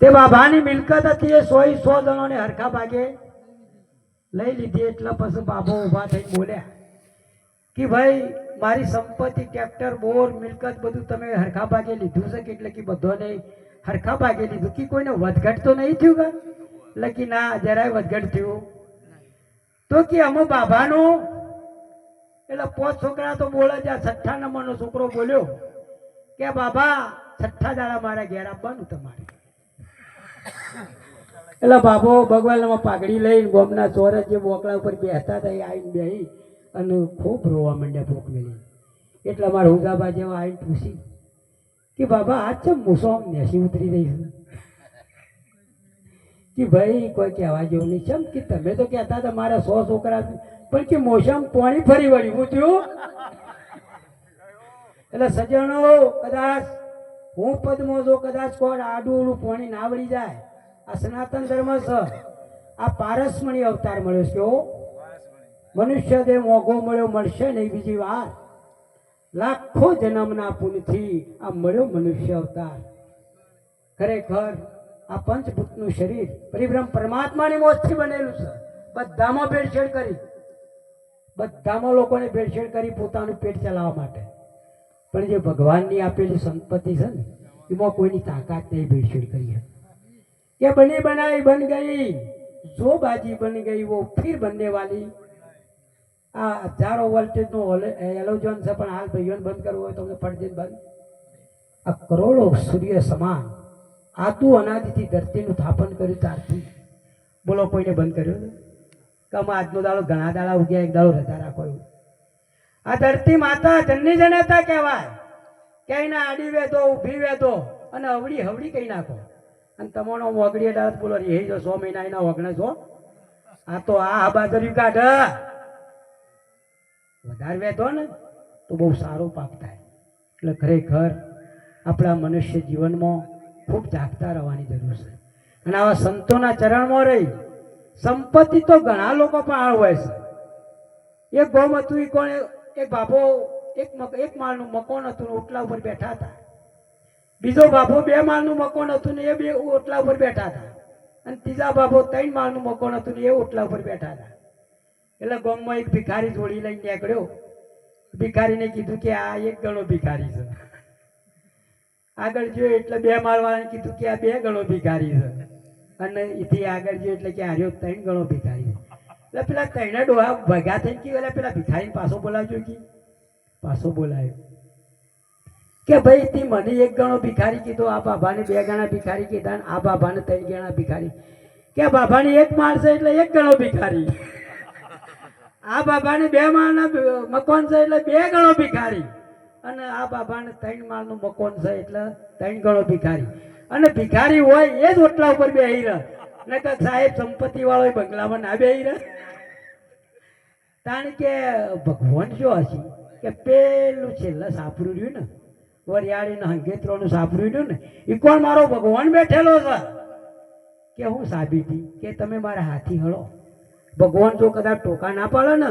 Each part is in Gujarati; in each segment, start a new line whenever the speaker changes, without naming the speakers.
તે બાબાની મિલકત હતી, એ સો ઈ સો જણોને હરખા ભાગે લઈ લીધી. એટલે પછી બાબો ઊભા થઈ બોલ્યા કે ભાઈ, મારી સંપત્તિ ટ્રેક્ટર બોર, મિલકત બધું તમે હરખા ભાગે લીધું છે કે એટલે કે બધોને હરખા ભાગે લીધું? કે કોઈને વધઘટ તો નહીં થયું કા? એટલે કે ના, જરાય વધઘટ થયું. તો કે અમે બાબાનું, એટલે પોત છોકરા તો બોલે છે છઠ્ઠા નંબરનો છોકરો બોલ્યો કે બાબા છઠ્ઠા દાડા મારા ઘેર આપવાનું તમારે. એટલે બાબો ભગવાનમાં પાઘડી લઈને ગોમના ચોરસ જે બોકડા ઉપર બેસતા હતા એ આવીને બેહી અને ખૂબ રોવા માંડ્યા ભૂખ મેળી એટલે મારા હુગાબા જેવા આવીને પૂછી કે બાબા આજ છે મૂસો નેસી ઉતરી રહી કે ભાઈ, કોઈ કહેવા જેવું નહીં. ચમ કે તમે તો કહેતા હતા મારા સો છોકરા પણ કે મોસમ પાણી ફરી વળી હું થયું? એટલે સજ્જનો કદાચ હું પદમાં જો કદાચ કોણ આડું ઉડું પોણી ના વળી જાય, આ સનાતન ધર્મ છે. આ પારસમણી અવતાર મળ્યો છે મનુષ્ય દેહ મોઘો મળ્યો, મળશે નહીં બીજી વાર. લાખો જન્મના પુનથી આ મળ્યો મનુષ્ય અવતાર. ખરેખર આ પંચભૂતનું શરીર પરિભ્રમ પરમાત્માની મોજથી બનેલું છે. બધામાં ભેળસેળ કરી. બધામાં લોકોને ભેળસેળ કરી પોતાનું પેટ ચલાવવા માટે. પણ જે ભગવાનની આપેલી સંપત્તિ છે ને, એમાં કોઈની તાકાત નહીં ભેળસેળ કરી કે બની બનાવી બન ગઈ. જો બાજી બન ગઈ, વો ફીર બનને વાલી. આ હજારો વોલ્ટેજનો એલોજોન છે, પણ હાલ ભાઈઓને બંધ કરવું હોય તો અમને ફરજીત બંધ. આ કરોડો સૂર્ય સમાન આતું અનાજથી ધરતીનું થાપન કર્યું ત્યારથી. બોલો કોઈને બંધ કર્યો ને કમ આજનો દાડો ઘણા દાડા ઉગ્યા, એક દાડો રજા રાખો એવું. આ ધરતી માતા જન્ની જનતા કહેવાય. ક્યાંય આડી વેતો ઊભી વેતો અને અવડી હવડી કહી નાખો. અને તમારો મોગડી દાળ બોલો રે જો સો મહિના એના ઓગણે છો? આ તો આ બહાદુરી કાઢ. વધારે વેતો ને તો બહુ સારો પાપ થાય. એટલે ખરેખર આપણા મનુષ્ય જીવનમાં ખૂબ જાગતા રહેવાની જરૂર છે. અને આવા સંતોના ચરણમાં રહી સંપત્તિ તો ઘણા લોકો પણ હોય છે. એ ગોમ હતું એ કોણે એક બાબો એક એક માળનું મકોન હતું ઓટલા ઉપર બેઠા હતા. બીજો બાબો બે માળનું મકોન હતું ને એ બે ઓટલા ઉપર બેઠા હતા. અને ત્રીજા બાબો ત્રણ માળનું મકોન હતું ને એ ઓટલા ઉપર બેઠા હતા. એટલે ગામમાં એક ભિખારી જોડી લઈને નીકળ્યો. ભિખારીને કીધું કે આ એક ગણો ભિખારી છે. આગળ જોયો એટલે બે માળવાળાને કીધું કે આ બે ગણો ભિખારી છે. અને એથી આગળ જોયો એટલે કે આર્યો ત્રણ ગણો ભિખારી. એટલે પેલા ત્રણે ડોહા ભેગા થઈને કે એટલે પેલા ભિખારીને પાછો બોલાવજો કે પાછો બોલાયો. કે ભાઈ, તે મને એક ગણો ભિખારી કીધો, આ બાબાને બે ગણા ભિખારી કીધા આ બાબાને ત્રણ ગણા ભિખારી. કે બાબાને એક માળ છે એટલે એક ગણો ભિખારી. આ બાબાને બે માળના મકાન છે એટલે બે ગણો ભિખારી. અને આ બાબાને ત્રણ માળનું મકાન છે એટલે ત્રણ ગણો ભિખારી. અને ભિખારી હોય એ જ ઓટલા ઉપર બેહી રહે ને તો સાહેબ સંપત્તિ વાળો બંગલામાં ના બે કારણ કે, ભગવાન શું હશે, કે પેલું છેલ્લે સાપરું રહ્યું ને વરિયાળીને હંગેત્રોનું સાપરું રહ્યું ને એ કોણ મારો ભગવાન બેઠેલો છે? કે હું સાબિતી, કે તમે મારા હાથી હળો. ભગવાન જો કદાચ ટોકા ના પાડે ને,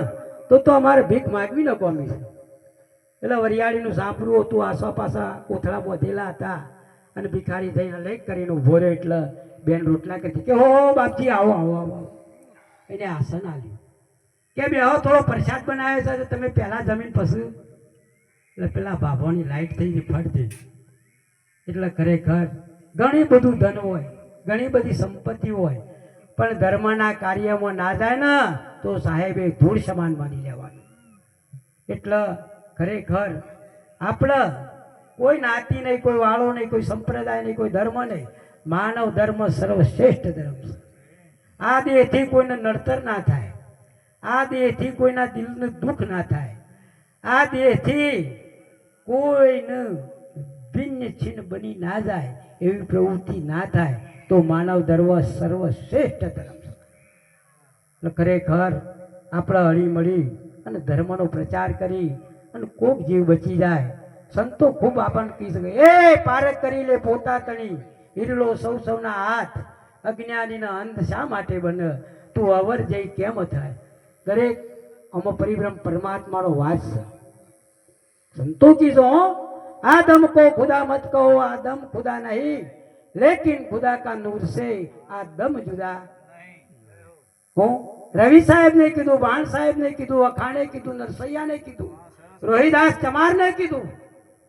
તો તો અમારે ભીખ માગવી ન કોમી છે. એટલે વરિયાળીનું સાંપરું હતું આસપાસા કોથળા બોધેલા હતા. અને ભિખારી થઈને લઈ કરીને ઊભો રહ્યો એટલે બેન રોટલા કરતી કે હો બાપજી, આવો આવો આવો એને આસન આલ્યું. કે બે હો થોડો પ્રસાદ બનાવ્યો છે તમે પહેલાં જમીન પછી એટલે પેલા બાબાની લાઈટ થઈ ફટ એટલે ખરેખર ઘણી બધું ધન હોય, ઘણી બધી સંપત્તિ હોય, પણ ધર્મના કાર્યમાં ના જાય ને, તો સાહેબે ધૂળ સમાન માની લેવાનું. એટલે ખરેખર આપણે કોઈ નાતી નહીં, કોઈ વાળો નહીં, કોઈ સંપ્રદાય નહીં, કોઈ ધર્મ નહીં. માનવ ધર્મ સર્વશ્રેષ્ઠ ધર્મ છે. આ દેહથી કોઈને નડતર ના થાય. આ દેહથી કોઈના દિલને દુઃખ ના થાય. આ દેહથી કોઈને ભિન્ન છિન્ન બની ના જાય, એવી પ્રવૃત્તિ ના થાય, તો માનવ ધર્મ સર્વશ્રેષ્ઠ ધર્મ છે. ખરેખર આપણે હળીમળી અને ધર્મનો પ્રચાર કરી અને કોક જીવ બચી જાય સંતો ખૂબ આપણને કહી શકે એ પારક કરી લે પોતા તણી હિરલો સૌ સૌના હાથ અજ્ઞાનીના અંત શા માટે બને? તું અવર જઈ કેમ થાય? દરેક અમો પરિભ્રમ પરમાત્માનો વાસ છે. સંતો કીધો આ દમ કો ખુદા મત કહો આ દમ ખુદા નહીં લેકિન ખુદા કા નૂર સે દમ જુદા. હું રવિ સાહેબ ને કીધું વાણ સાહેબ ને કીધું અખાણે કીધું નરસૈયા ને કીધું રોહિદાસ ચમાર ને કીધું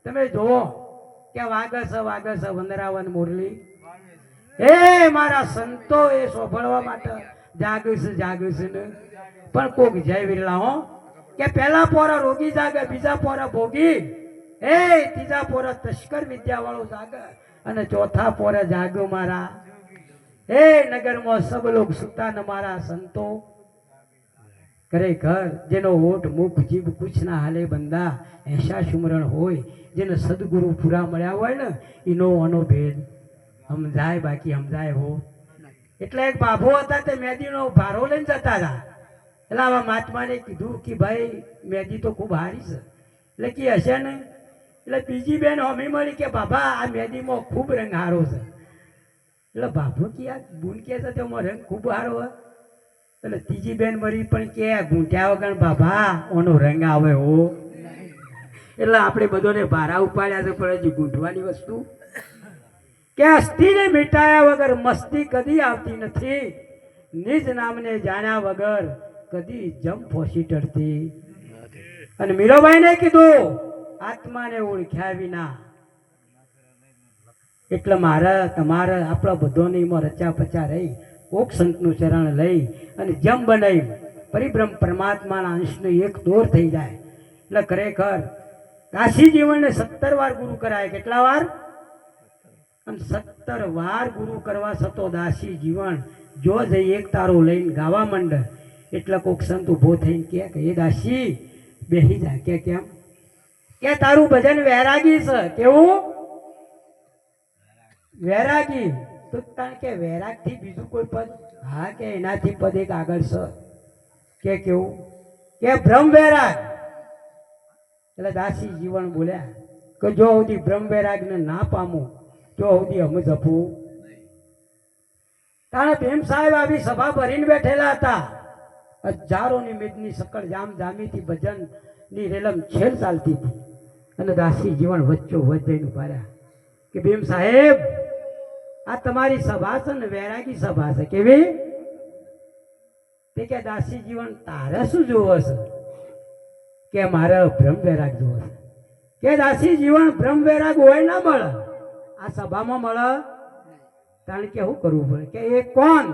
તમે જુઓ કે વાગસ વાગસ વંદરાવન મુરલી. એ મારા સંતો એ સોંભળવા માટે જાગીશ જાગીશ ને. પણ કોક જય વિરલા હો, કે પહેલા પોરા રોગી જાગે, બીજા પોરા ભોગી. એ ત્રીજા પોરા તસ્કર વિદ્યા વાળો જાગે અને ચોથા પોરા જાગ્યો મારા. હે નગરમાં સબ લોક સુતા ન મારા સંતો. ખરેખર જેનો ઓઠ મુખ, જીભ કુછ ના હાલે બંદા એશા સુમરણ હોય, જેને સદગુરુ પૂરા મળ્યા હોય ને, એનો અનો ભેદ. સમજાય બાકી સમજાય હો. એટલે એક બાભો હતા તે મેદીનો ભારો લઈને જતા હતા. એટલે આવા મહાત્માને કીધું કે ભાઈ, મેદી તો ખૂબ હારી છે. એટલે કે હશે ને? એટલે બીજી બેન હમી મળી કે, બાબા, આ મેદીમાં ખૂબ રંગ હારો છે. એટલે બાભો કે, આ ગુણ કે છે, તેમાં રંગ ખૂબ હારો હોય એટલે ત્રીજી બેન મરી પણ કે ગુંઠ્યા વગર બાબા ઓનો રંગ આવે હો. એટલે આપણે બધોને ભારા ઉપાડ્યા છે, પણ હજી ગૂંઠવાની વસ્તુ કે અસ્થિને મિટાયા વગર મસ્તી કદી આવતી નથી. નિજ નામને જાણ્યા વગર કદી જમ ફોસી ટળતી. અને મીરાબાઈને કીધું, આત્માને ઓળખ્યા વિના એટલે મારે, તમારે, આપણા બધોની એમાં રચા પચા રહી. કોક સંતનું ચરણ લઈ અને જમ બનાવ્યું. પરિભ્રમ પરમાત્માના અંશનો એક દોર થઈ જાય. એટલે ખરેખર કાશી જીવનને સત્તર વાર ગુરુ કરાય. કેટલા વાર? અને સત્તર વાર ગુરુ કરવા છતો દાસી જીવન. જો જઈ એક તારો લઈને ગાવા માંડે, એટલે કોક સંત ઊભો થઈને કહે કે, એ દાસી બેસી જાય કે કેમ? કે તારું ભજન વૈરાગી છે. કેવું? વૈરાગી. કારણ કે વૈરાગથી બીજું કોઈ પદ? હા કે એનાથી પદ એક આગળ છે કે કેવું? કે ભ્રમ વૈરાગ. એટલે દાસી જીવન બોલ્યા કે જો સુધી ભ્રમ વૈરાગને ના પામું તો સુધી અમે જપવું કારણ ભીમ સાહેબ આવી સભા ભરીને બેઠેલા હતા. હજારોની મેદની સકળ જામ જામીથી ભજનની રેલમ છેલ ચાલતી હતી. અને દાસી જીવન વચ્ચો વચ્ચે ઊભા રહ્યા. કે ભીમ સાહેબ આ તમારી સભા છે ને, વૈરાગી સભા છે. કેવી? તે કે દાસી જીવન તારે શું જોવો છે? કે મારે ભ્રમ વૈરાગ જોવો છે. કે દાસી જીવન ભ્રમ વૈરાગ હોય ના મળે, આ સભામાં મળે કારણ કે શું કરવું પડે? કે એ કોણ?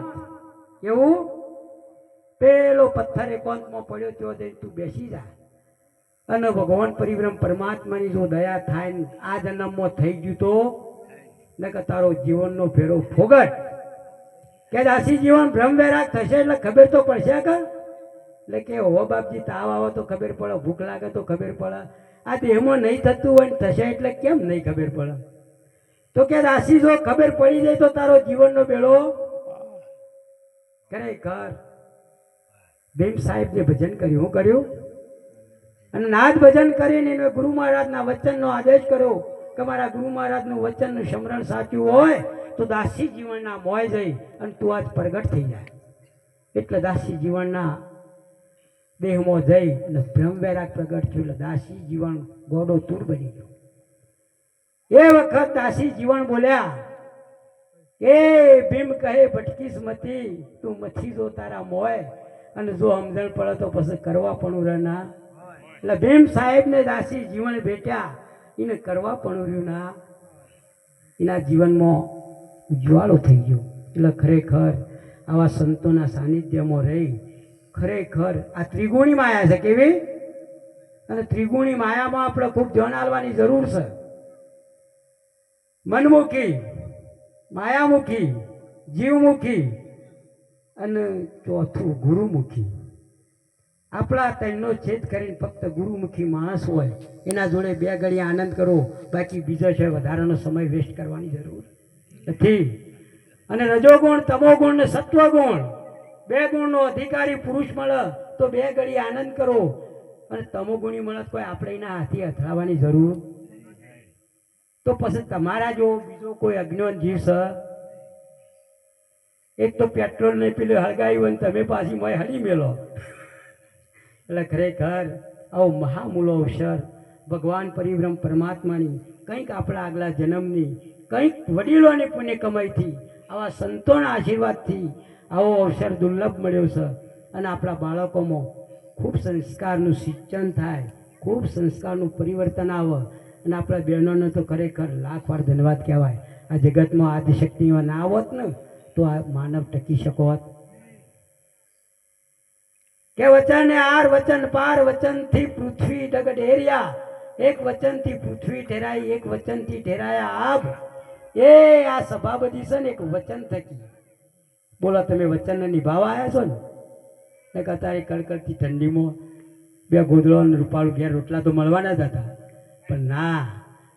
એવું પેલો પથ્થર એકાંતમાં પડ્યો તેઓ જઈને તું બેસી જા. અને ભગવાન પરિબ્રહ્મ પરમાત્માની જો દયા થાય આ જન્મમાં થઈ ગયું તો નકર તારો જીવનનો ફેરો ફોગટ. કે દાસી જીવન ભ્રમ વૈરાગ થશે એટલે ખબર તો પડશે કે? એટલે કે, હો બાપજી, તાવ આવે તો ખબર પડે, ભૂખ લાગે તો ખબર પડે. આ દેહમાં નહીં થતું હોય થશે એટલે કેમ નહીં ખબર પડે? તો કે, દાસી, જો ખબર પડી જાય તો તારો જીવનનો બેડો ખરેખર ભીમ સાહેબ જે ભજન કર્યું. હું કર્યું? અને નાદ ભજન કરીને એને ગુરુ મહારાજના વચનનો આદેશ કર્યો. કે મારા ગુરુ મહારાજનું વચનનું સમરણ સાચું હોય, તો દાસી જીવનના મોય જઈ અને તું આજ પ્રગટ થઈ જાય. એટલે દાસી જીવનના દેહમાં જઈ અને બ્રહ્મ વૈરાગ પ્રગટ થયું એટલે દાસી જીવન ગોડો તૂર બની ગયો. એ વખત દાસી જીવન બોલ્યા, એ ભીમ કહે ભટકીસ મતી, તું મથી જો તારા મોય, અને જો સમજણ પડે તો પછી કરવા પણ રહેના એટલે ભીમ સાહેબને દાસી જીવન ભેટ્યા. એને કરવા પણ રહ્યું ના એના જીવનમાં ઉજવાળો થઈ ગયો. એટલે ખરેખર આવા સંતોના સાનિધ્યમાં રહી, ખરેખર આ ત્રિગુણી માયા છે કેવી? અને ત્રિગુણી માયામાં આપણે ખૂબ ધ્યાન આપવાની જરૂર છે. મનમુખી, માયામુખી, જીવમુખી અને ચોથું ગુરુમુખી. આપણા ત્રણનો છેદ કરીને ફક્ત ગુરુમુખી માણસ હોય, એના જોડે બે ઘડી આનંદ કરો, બાકી બીજો છે વધારાનો સમય વેસ્ટ કરવાની જરૂર નથી. અને રજોગુણ, તમોગુણ ને સત્વગુણ, બે ગુણનો અધિકારી પુરુષ મળે તો બે ઘડી આનંદ કરો. અને તમોગુણી મળે કોઈ આપણે એના હાથી અથડાવવાની જરૂર તો પછી તમારા જો બીજો કોઈ અજ્ઞાન જીવ છે? એક તો પેટ્રોલ ને પેલું હળગાવ્યું અને તમે પાછી મોય હળી મેલો. એટલે ખરેખર આવો મહામૂલો અવસર ભગવાન પરિભ્રમ પરમાત્માની, કંઈક આપણા આગલા જન્મની, કંઈક વડીલોની પુણ્ય કમાઈથી આવા સંતોના આશીર્વાદથી આવો અવસર દુર્લભ મળ્યો છે. અને આપણા બાળકોમાં ખૂબ સંસ્કારનું સિંચન થાય, ખૂબ સંસ્કારનું પરિવર્તન આવે. અને આપણા બહેનોને તો ખરેખર લાખ વાર ધન્યવાદ કહેવાય. આ જગતમાં આદિશક્તિમાં ના આવત ને, તો આ માનવ ટકી શકો હોત. કે વચન આર વચન, પાર વચનથી પૃથ્વી ડગ ઢેર્યા એક વચનથી પૃથ્વી ઠેરાઈ, એક વચનથી ઠેરાયા આબ એ આ સભા બધી છે ને, એક વચન થકી. બોલો, તમે વચનને નિભાવવા આવ્યા છો ને? અત્યારે કડકડતી ઠંડીમાં બે ગોદડો અને રૂપાળું ઘેર રોટલા તો મળવાના જ હતા. પણ ના,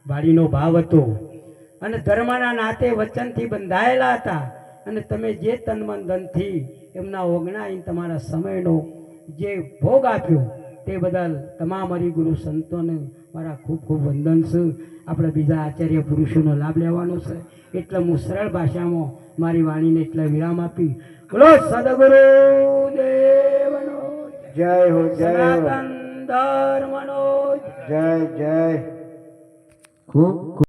વાડીનો ભાવ હતો. અને ધર્મના નાતે વચનથી બંધાયેલા હતા. અને તમે જે તન મન ધનથી એમના ઓગણાઈ તમારા સમયનો જે ભોગ આપ્યો તે બદલ તમામ હરિગુરુ સંતોને મારા ખૂબ ખૂબ વંદન છે. આપણે બીજા આચાર્ય પુરુષોનો લાભ લેવાનો છે. એટલે હું સરળ ભાષામાં મારી વાણીને એટલે વિરામ આપી. બોલો સદગુરુ દેવનો
જય. હો જય
સનાતન ધર્મનો
જય. જય
ખૂબ